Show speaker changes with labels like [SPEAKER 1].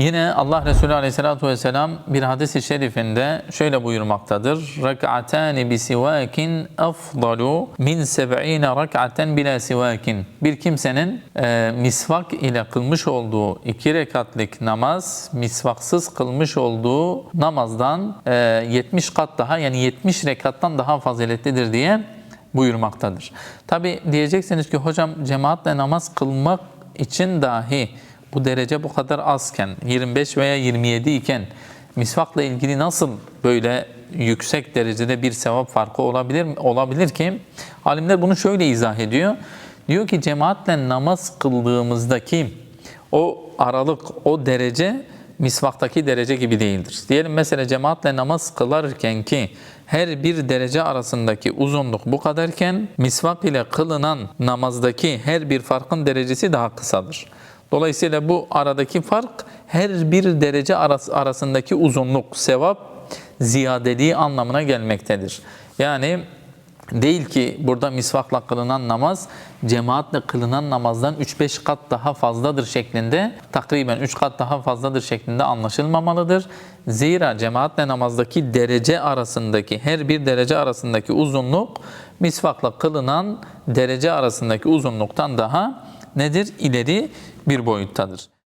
[SPEAKER 1] Yine Allah Resulü Aleyhisselatü Vesselam bir hadis-i şerifinde şöyle buyurmaktadır. Rak'atani bi sivakin afdalu min seb'ine rak'aten bila. Bir kimsenin e, misvak ile kılmış olduğu iki rekatlik namaz, misvaksız kılmış olduğu namazdan e, 70 kat daha yani 70 rekattan daha faziletlidir diye buyurmaktadır. Tabi diyeceksiniz ki hocam cemaatle namaz kılmak için dahi bu derece bu kadar azken 25 veya 27 iken misvakla ilgili nasıl böyle yüksek derecede bir sevap farkı olabilir? Olabilir ki alimler bunu şöyle izah ediyor. Diyor ki cemaatle namaz kıldığımızdaki o aralık, o derece misvaktaki derece gibi değildir. Diyelim mesela cemaatle namaz kılarken ki her bir derece arasındaki uzunluk bu kadarken misvak ile kılınan namazdaki her bir farkın derecesi daha kısadır. Dolayısıyla bu aradaki fark her bir derece aras- arasındaki uzunluk, sevap ziyadeliği anlamına gelmektedir. Yani Değil ki burada misvakla kılınan namaz cemaatle kılınan namazdan 3-5 kat daha fazladır şeklinde takriben 3 kat daha fazladır şeklinde anlaşılmamalıdır. Zira cemaatle namazdaki derece arasındaki her bir derece arasındaki uzunluk misvakla kılınan derece arasındaki uzunluktan daha nedir? İleri bir boyuttadır.